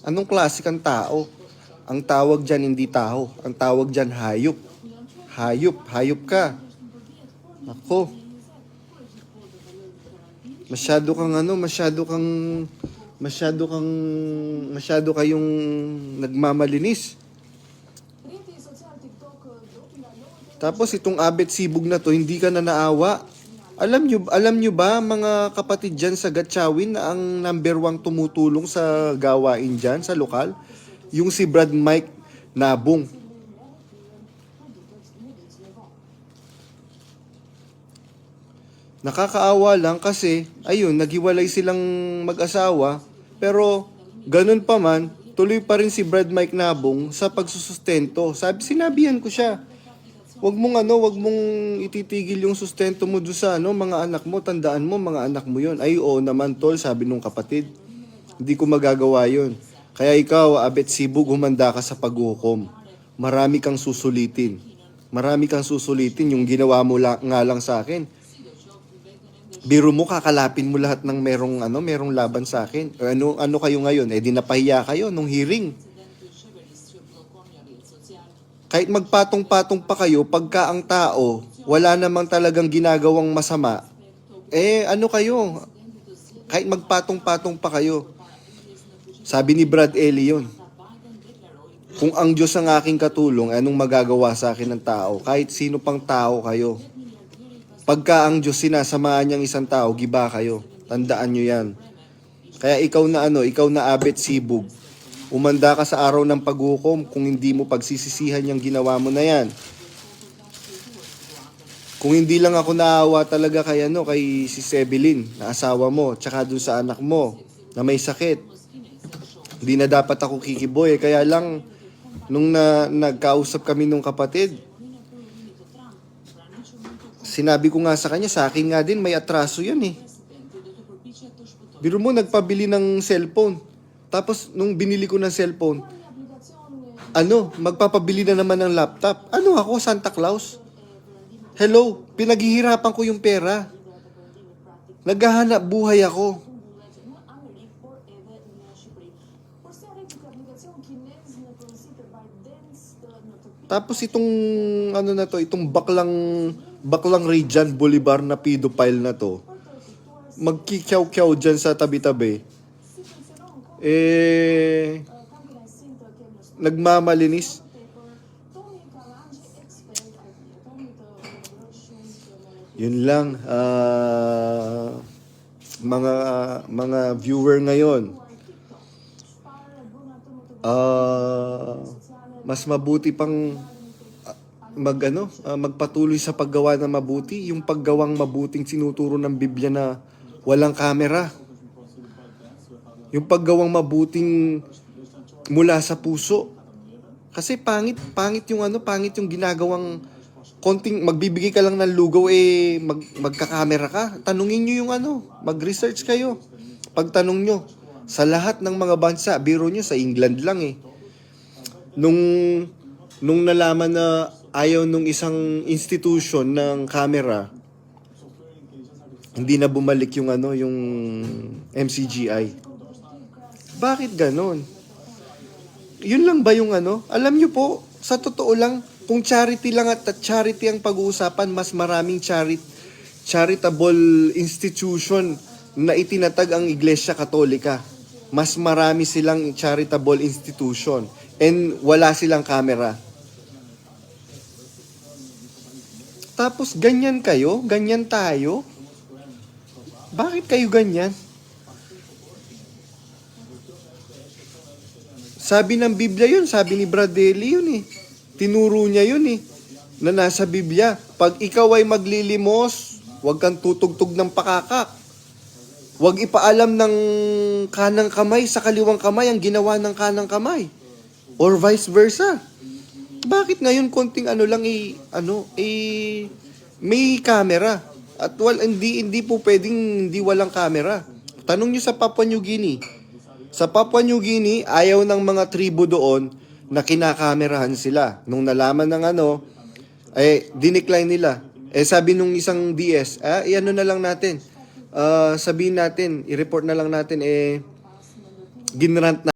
Anong klase kang tao? Ang tawag dyan hindi tao. Ang tawag dyan hayop. Hayop. Hayop ka. Ako. Masyado kang ano, masyado kang masyado kang masyado kayong nagmamalinis. Tapos itong abet sibog na to, hindi ka na naawa. Alam nyo, alam nyo ba mga kapatid dyan sa Gatchawin na ang number one tumutulong sa gawain dyan sa lokal? Yung si Brad Mike Nabong. Nakakaawa lang kasi, ayun, naghiwalay silang mag-asawa, pero ganun pa man, tuloy pa rin si Brad Mike Nabong sa pagsusustento. Sabi, sinabihan ko siya, wag mong ano, wag mong ititigil yung sustento mo doon sa ano, mga anak mo, tandaan mo, mga anak mo yon. Ay, oo naman tol, sabi nung kapatid. Hindi ko magagawa yon. Kaya ikaw, Abet Sibug, humanda ka sa paghukom. Marami kang susulitin. Marami kang susulitin yung ginawa mo la- nga lang sa akin. Biro mo kakalapin mo lahat ng merong ano, merong laban sa akin. Ano ano kayo ngayon? Eh di napahiya kayo nung hearing. Kahit magpatong-patong pa kayo, pagka ang tao wala namang talagang ginagawang masama, eh ano kayo? Kahit magpatong-patong pa kayo. Sabi ni Brad Ellie yun. Kung ang Diyos ang aking katulong, anong magagawa sa akin ng tao? Kahit sino pang tao kayo. Pagka ang Diyos sinasamahan niyang isang tao, giba kayo. Tandaan nyo yan. Kaya ikaw na ano, ikaw na abet sibog. Umanda ka sa araw ng paghukom kung hindi mo pagsisisihan yung ginawa mo na yan. Kung hindi lang ako naawa talaga kay ano, kay si Sebelin, na asawa mo, tsaka dun sa anak mo, na may sakit. Hindi na dapat ako kikiboy. Kaya lang, nung na, nagkausap kami nung kapatid, sinabi ko nga sa kanya, sa akin nga din, may atraso yan eh. Biro mo, nagpabili ng cellphone. Tapos, nung binili ko ng cellphone, ano, magpapabili na naman ng laptop. Ano ako, Santa Claus? Hello, pinaghihirapan ko yung pera. Naghahanap buhay ako. Tapos itong ano na to, itong baklang baklang Regent Bolivar na pedophile na to, magkikyaw-kyaw dyan sa tabi-tabi. Eh, nagmamalinis. Yun lang. ah, mga mga viewer ngayon. Ah, mas mabuti pang ah, mag ano, ah, magpatuloy sa paggawa ng mabuti, yung paggawang mabuting sinuturo ng Biblia na walang kamera. Yung paggawang mabuting mula sa puso. Kasi pangit, pangit yung ano, pangit yung ginagawang konting magbibigay ka lang ng lugaw eh mag magkakamera ka. Tanungin niyo yung ano, mag-research kayo. Pagtanong nyo, sa lahat ng mga bansa, biro nyo sa England lang eh. Nung nung nalaman na ayaw nung isang institution ng camera, hindi na bumalik yung ano, yung MCGI. Bakit ganon? Yun lang ba yung ano? Alam nyo po, sa totoo lang, kung charity lang at charity ang pag-uusapan, mas maraming charit charitable institution na itinatag ang Iglesia Katolika. Mas marami silang charitable institution and wala silang camera. Tapos ganyan kayo, ganyan tayo. Bakit kayo ganyan? Sabi ng Biblia yun, sabi ni Brad Daly yun eh. Tinuro niya yun eh. Na nasa Biblia, pag ikaw ay maglilimos, huwag kang tutugtog ng pakakak. Huwag ipaalam ng kanang kamay sa kaliwang kamay ang ginawa ng kanang kamay. Or vice versa. Bakit ngayon konting ano lang eh, ano, eh, may camera. At wal, hindi, hindi po pwedeng hindi walang camera. Tanong nyo sa Papua New Guinea. Sa Papua New Guinea, ayaw ng mga tribo doon na kinakamerahan sila. Nung nalaman ng ano, eh, dinecline nila. Eh, sabi nung isang DS, ah, iano na lang natin. Ah, sabihin natin, i-report na lang natin, eh, ginrant na